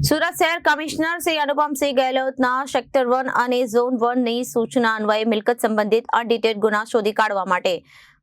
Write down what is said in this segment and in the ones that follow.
સુરત શહેર કમિશનર શ્રી અનુપમસિંહ ગેહલોતના sector one અને ઝોન વનની સૂચના અન્વયે મિલકત સંબંધિત અનડિટેડ ગુના શોધી કાઢવા માટે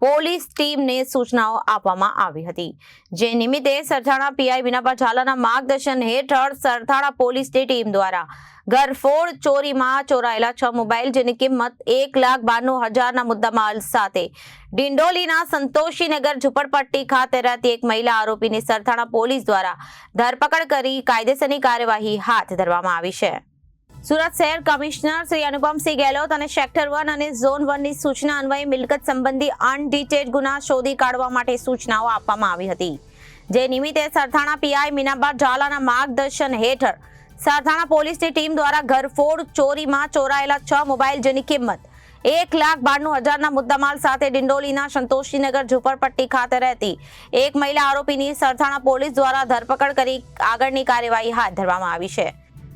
પોલીસ ટીમને સૂચનાઓ આપવામાં આવી હતી. જે નિમિત્તે સરથાણા પીઆઈ વિનાપા ઝાલાના માર્ગદર્શન હેઠળ સરથાણા પોલીસની ટીમ દ્વારા ઘરફોડ ચોરીમાં ચોરાયેલા છ મોબાઈલ જેની કિંમત એક લાખ બાણું હજારના મુદ્દામાલ સાથે ડિંડોલીના સંતોષીનગર ઝુંપડપટ્ટી ખાતે રહેતી એક મહિલા આરોપીની સરથાણા પોલીસ દ્વારા ધરપકડ કરી કાયદેસરની કાર્યવાહી હાથ ધરવામાં આવી છે. સુરત શહેર કમિશનર શ્રી અનુપમસિંહ ગેહલોત અને સેક્ટર વન અને ઝોન વનની સૂચના અન્વયે મિલકત સંબંધી અનડિટેડ ગુના શોધી કાઢવા માટે સૂચનાઓ આપવામાં આવી હતી. જે નિમિત્તે સરથાણા પીઆઈ મીનાબા ઝાલાના માર્ગદર્શન હેઠળ સરથાણા પોલીસની ટીમ દ્વારા ઘરફોડ ચોરીમાં ચોરાયેલા છ મોબાઈલ જેની કિંમત એક લાખ બાણું હજારના મુદ્દામાલ સાથે ડિંડોલીના સંતોષીનગર ઝુંપડપટ્ટી ખાતે રહેતી એક મહિલા આરોપીની સરથાણા પોલીસ દ્વારા ધરપકડ કરી આગળની કાર્યવાહી હાથ ધરવામાં આવી છે.